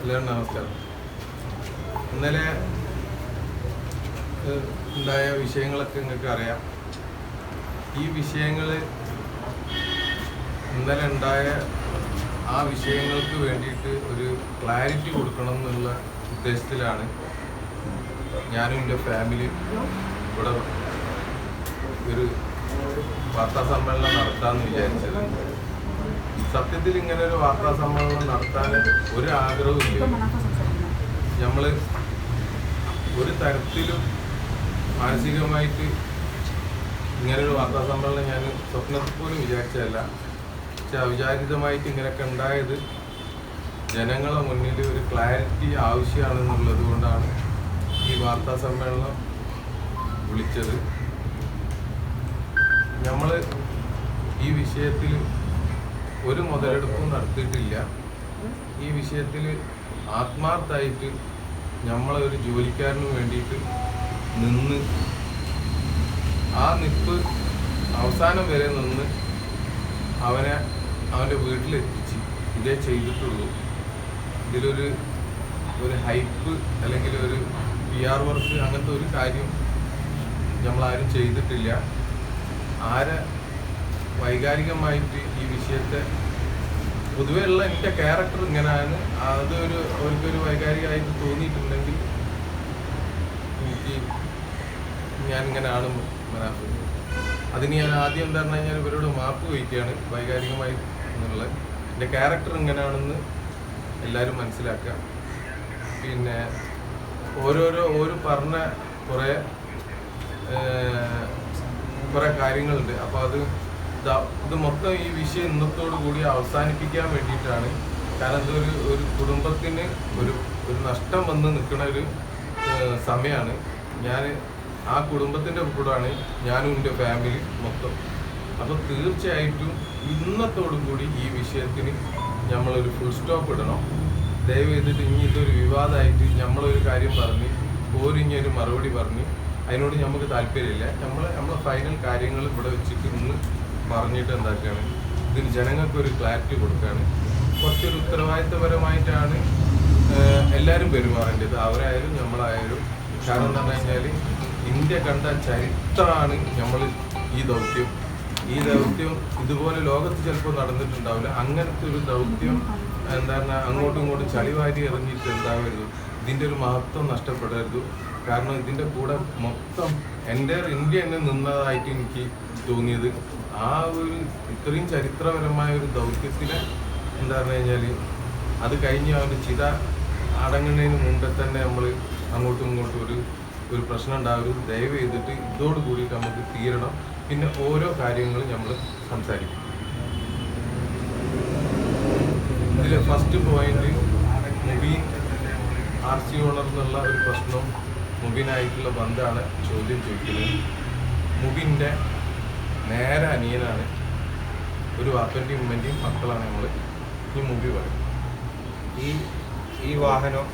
എല്ലാവരും നമസ്കാരം. ഇന്നലെ ഉണ്ടായ വിഷയങ്ങളൊക്കെ നിങ്ങൾക്ക് അറിയാം. ഈ വിഷയങ്ങൾ ഇന്നലെ ഉണ്ടായ ആ വിഷയങ്ങൾക്ക് വേണ്ടിയിട്ട് ഒരു ക്ലാരിറ്റി കൊടുക്കണം എന്നുള്ള ഉദ്ദേശത്തിലാണ് ഞാനും എന്റെ ഫാമിലി ഇവിടെ ഒരു വാർത്താ സമ്മേളനം നടത്താമെന്ന് വിചാരിച്ചത്. സത്യത്തിൽ ഇങ്ങനെ ഒരു വാർത്താ സമ്മേളനം നടത്താൻ ഒരു ആഗ്രഹവും ഇല്ല. നമ്മൾ ഒരു തരത്തിലും മാനസികമായിട്ട് ഇങ്ങനൊരു വാർത്താ സമ്മേളനം ഞാൻ സ്വപ്നത്തിൽ പോലും വിചാരിച്ചതല്ല. പക്ഷെ അവിചാരിതമായിട്ട് ഇങ്ങനെയൊക്കെ ഉണ്ടായത് ജനങ്ങളെ മുന്നിൽ ഒരു ക്ലാരിറ്റി ആവശ്യമാണെന്നുള്ളത് കൊണ്ടാണ് ഈ വാർത്താ സമ്മേളനം വിളിച്ചത്. നമ്മൾ ഈ വിഷയത്തിൽ ഒരു മുതലെടുപ്പും നടത്തിയിട്ടില്ല. ഈ വിഷയത്തിൽ ആത്മാർത്ഥമായിട്ട് നമ്മളെ ഒരു ജോലിക്കാരന് വേണ്ടിയിട്ട് നിന്ന് ആ നിപ്പ് അവസാനം വരെ നിന്ന് അവനെ അവന്റെ വീട്ടിലെത്തിച്ച് ഇതേ ചെയ്തിട്ടുള്ളൂ. ഇതിലൊരു ഒരു ഹൈപ്പ് അല്ലെങ്കിൽ ഒരു പി ആർ വർക്ക് അങ്ങനത്തെ ഒരു കാര്യം നമ്മളാരും ചെയ്തിട്ടില്ല. ആരെ വൈകാരികമായിട്ട് ഈ വിഷയത്തെ. പൊതുവേ ഉള്ള എന്റെ ക്യാരക്ടർ ഇങ്ങനെയാണ് അതൊരു അവർക്കൊരു വൈകാരികമായിട്ട് തോന്നിയിട്ടുണ്ടെങ്കിൽ എനിക്ക് ഞാൻ ഇങ്ങനെ ആണ് മനസ്സിലാക്കുന്നത്. അതിന് ഞാൻ ആദ്യം എന്താ പറഞ്ഞു കഴിഞ്ഞാൽ ഇവരോട് മാപ്പ് വയ്ക്കുകയാണ് വൈകാരികമായി എന്നുള്ളത് എന്റെ ക്യാരക്ടർ ഇങ്ങനെയാണെന്ന് എല്ലാവരും മനസ്സിലാക്കുക. പിന്നെ ഓരോരോ ഓരോ പറഞ്ഞ കുറേ കുറേ കാര്യങ്ങളുണ്ട്. അപ്പോൾ അത് ഇതാ- മൊത്തം ഈ വിഷയം ഇന്നത്തോടു കൂടി അവസാനിപ്പിക്കാൻ വേണ്ടിയിട്ടാണ്. കാരണം ഇതൊരു ഒരു കുടുംബത്തിന് ഒരു ഒരു നഷ്ടം വന്ന് നിൽക്കുന്ന ഒരു സമയമാണ് ഞാൻ ആ കുടുംബത്തിന്റെ കൂടാണ് ഞാനും എന്റെ ഫാമിലി മൊത്തം. അപ്പോൾ തീർച്ചയായിട്ടും ഇന്നത്തോടു കൂടി ഈ വിഷയത്തിന് നമ്മളൊരു ഫുൾ സ്റ്റോപ്പ് ഇടണം. ദയവ് ചെയ്തിട്ട് ഇനി ഇതൊരു വിവാദമായിട്ട് നമ്മളൊരു കാര്യം പറഞ്ഞ് ഓരിഞ്ഞ ഒരു മറുപടി പറഞ്ഞ് അതിനോട് നമുക്ക് താല്പര്യമില്ല. നമ്മൾ നമ്മളെ ഫൈനൽ കാര്യങ്ങൾ ഇവിടെ വെച്ചിട്ട് ഇന്ന് പറഞ്ഞിട്ട് എന്താക്കുകയാണ് ഇതിന് ജനങ്ങൾക്കൊരു ക്ലാരിറ്റി കൊടുക്കുകയാണ് കുറച്ചൊരു ഉത്തരവാദിത്തപരമായിട്ടാണ് എല്ലാവരും പെരുമാറേണ്ടത്. അവരായാലും നമ്മളായാലും കാരണം എന്താ കഴിഞ്ഞാൽ ഇന്ത്യ കണ്ട ചരിത്രമാണ് നമ്മൾ ഈ ദൗത്യം. ഈ ദൗത്യം ഇതുപോലെ ലോകത്ത് ചിലപ്പോൾ നടന്നിട്ടുണ്ടാവില്ല. അങ്ങനത്തെ ഒരു ദൗത്യം എന്താ പറഞ്ഞാൽ അങ്ങോട്ടും ഇങ്ങോട്ടും ചളിവാരി എറിഞ്ഞിട്ട് എന്താവരുത്? ഇതിന്റെ ഒരു മഹത്വം നഷ്ടപ്പെടരുത്. കാരണം ഇതിന്റെ കൂടെ മൊത്തം എന്റെ ഇന്ത്യ തന്നെ നിന്നതായിട്ട് എനിക്ക് തോന്നിയത് ആ ഒരു ഇത്രയും ചരിത്രപരമായ ഒരു ദൗത്യത്തിന് എന്താ പറഞ്ഞു കഴിഞ്ഞാൽ അത് കഴിഞ്ഞ് അവന്റെ ചിത അടങ്ങുന്നതിന് മുമ്പേ തന്നെ നമ്മൾ അങ്ങോട്ടും ഇങ്ങോട്ടും ഒരു ഒരു പ്രശ്നം ഉണ്ടാവരുത്. ദയവ് ചെയ്തിട്ട് ഇതോട് കൂടിയിട്ട് നമുക്ക് തീരണം. പിന്നെ ഓരോ കാര്യങ്ങളും നമ്മൾ സംസാരിക്കും. ഇതിൽ first point Mubeen R C owner എന്നുള്ള ഒരു പ്രശ്നം മുബീനായിട്ടുള്ള ബന്ധമാണ് ചോദ്യം ചോദിക്കുന്നത്. മുബീന്റെ നേരെ അനിയനാണ്. ഒരു വാപ്പന്റെയും ഉമ്മന്റെയും മക്കളാണ് നമ്മൾ ഈ മൂവി പറയും. ഈ ഈ വാഹനം